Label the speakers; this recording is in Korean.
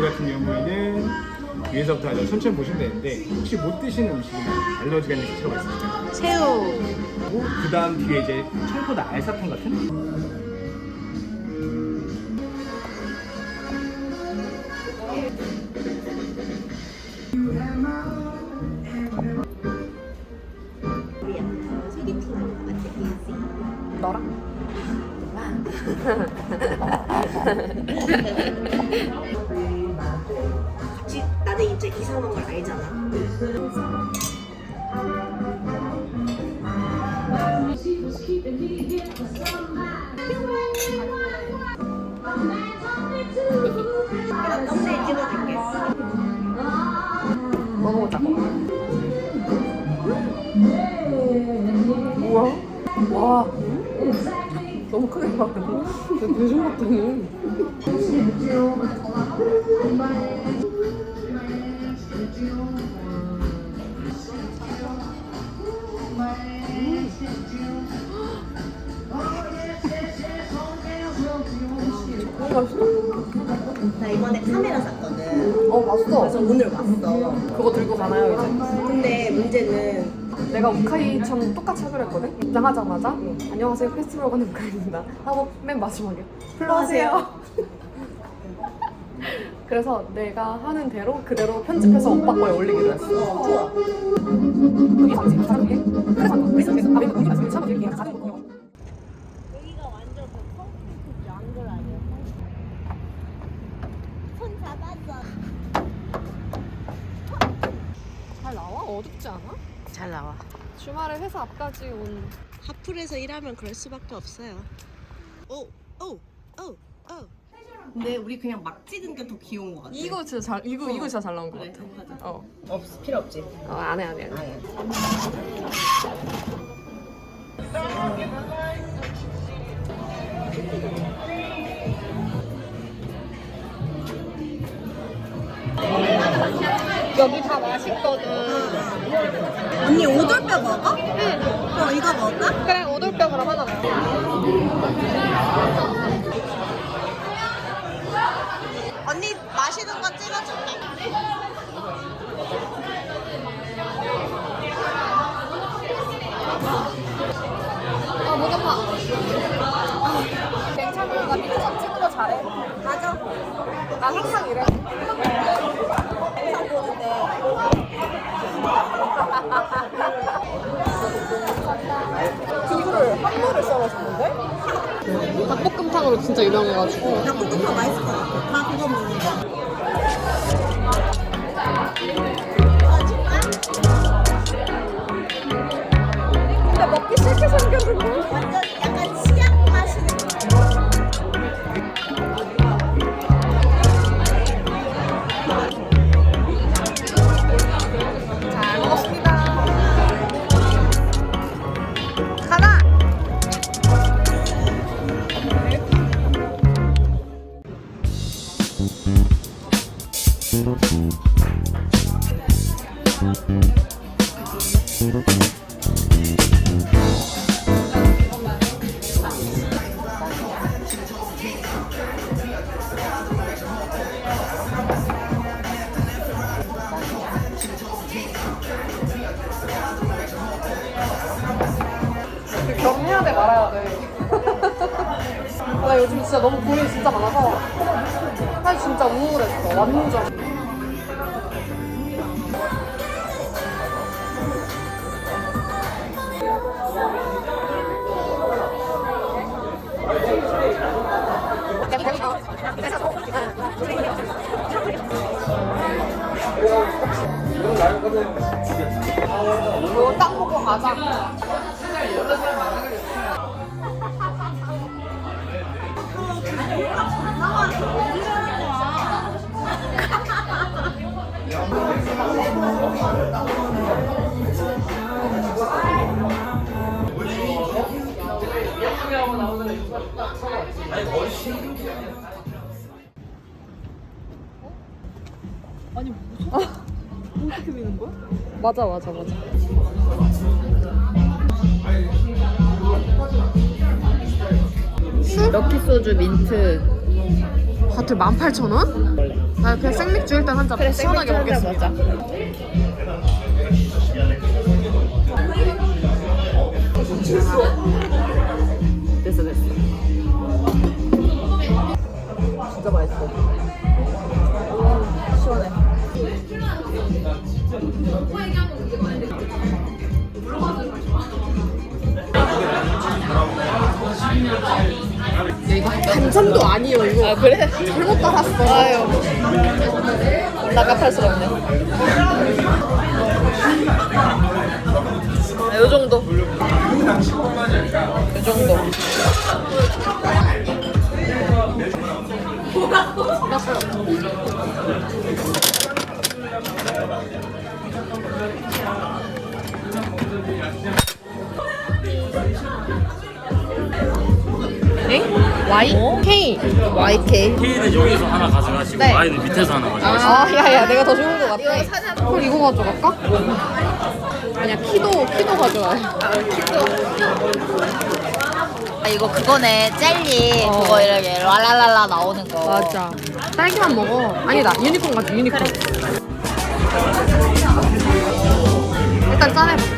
Speaker 1: 같은 경우에는 위에서부터 아주 천천히 보시면 되는데 혹시 못 드시는 음식이나 알러지가 있는 식재가 있습니까?
Speaker 2: 새우.
Speaker 1: 그리고 그 다음 뒤에 이제 청포도 알사탕 같은
Speaker 2: 너랑? 와. 너무 크게 봤거든. 대중 같더니. 너무 맛있다.
Speaker 3: 나 이번에 카메라 샀거든.
Speaker 2: 어, 맛있어.
Speaker 3: 그래서 오늘 왔어.
Speaker 2: 그거 들고 가나요, 이제?
Speaker 3: 근데 문제는
Speaker 2: 내가 우카이처럼 똑같이 하기로 했거든? 입장하자마자 안녕하세요 페스티벌 가는 우카이입니다 하고 맨 마지막에 플러하세요 그래서 내가 하는 대로 그대로 편집해서 오빠 거에 올리기로 했어
Speaker 3: 좋아.
Speaker 2: 그게 그래서
Speaker 4: 여기가 완전 그 펑크지 안글 아니야? 손 잡았어.
Speaker 2: 잘 나와? 어둡지 않아?
Speaker 3: 잘 나와.
Speaker 2: 주말에 회사 앞까지 온
Speaker 3: 하풀에서 일하면 그럴 수밖에 없어요. 오, 오, 오, 오. 근데 우리 그냥 막 찍은 게 더 귀여운 것 같아.
Speaker 2: 이거 진짜 잘 이거 이거 진짜 잘 나온 것
Speaker 3: 그래,
Speaker 2: 같아. 어,
Speaker 3: 없 필요 없지.
Speaker 2: 어 안 해 안 해 안 해 여기 다 맛있거든
Speaker 3: 언니 오돌뼈 먹어? 응. 어 이거 먹을까?
Speaker 2: 그래 오돌뼈 그럼 하나 먹어
Speaker 3: 언니 마시는 거 찍어줄게.
Speaker 2: 아, 목 아파. 나 미국상 찍는 거 잘해.
Speaker 3: 맞아.
Speaker 2: 나 항상 이래.
Speaker 3: 영상 보는데.
Speaker 2: 두부를 한 번에 썰어줬는데? 닭볶음탕으로 진짜 유명해가지고.
Speaker 3: 닭볶음탕 맛있을 것 같아. 다 그거 먹는 거.
Speaker 2: 근데 먹기 싫게 생겼는 돼 말아야 돼. 나 요즘 진짜 너무 고민이 진짜 많아서 사실 진짜 우울했어 완전. 이거 딱 먹고 가자. 맞아 맞아 맞아. 럭키 소주 민트 바틀 18,000원? 나 그냥 생맥주 일단 한잔 시원하게 먹겠습니다. 한참도 아니에요 이거. 아 그래? 잘못 따랐어. 아유. 나가팔스럽네. 아, 요 정도. 요 정도. 네? Y K YK.
Speaker 5: K는 여기서 하나 가져가시고
Speaker 2: 네.
Speaker 5: Y는 밑에서 하나 가져가시고
Speaker 2: 아, 야야, 내가 더 좋은 거 같아. 이거 사자. 헐 이거 가져갈까? 아니야, 키도 키도 가져와요.
Speaker 6: 아, 이거 그거네 젤리
Speaker 2: 어.
Speaker 6: 그거 이렇게 랄랄랄라 나오는 거
Speaker 2: 맞아. 딸기만 먹어. 아니다, 유니콘 가져, 유니콘. 일단 짜내 볼게.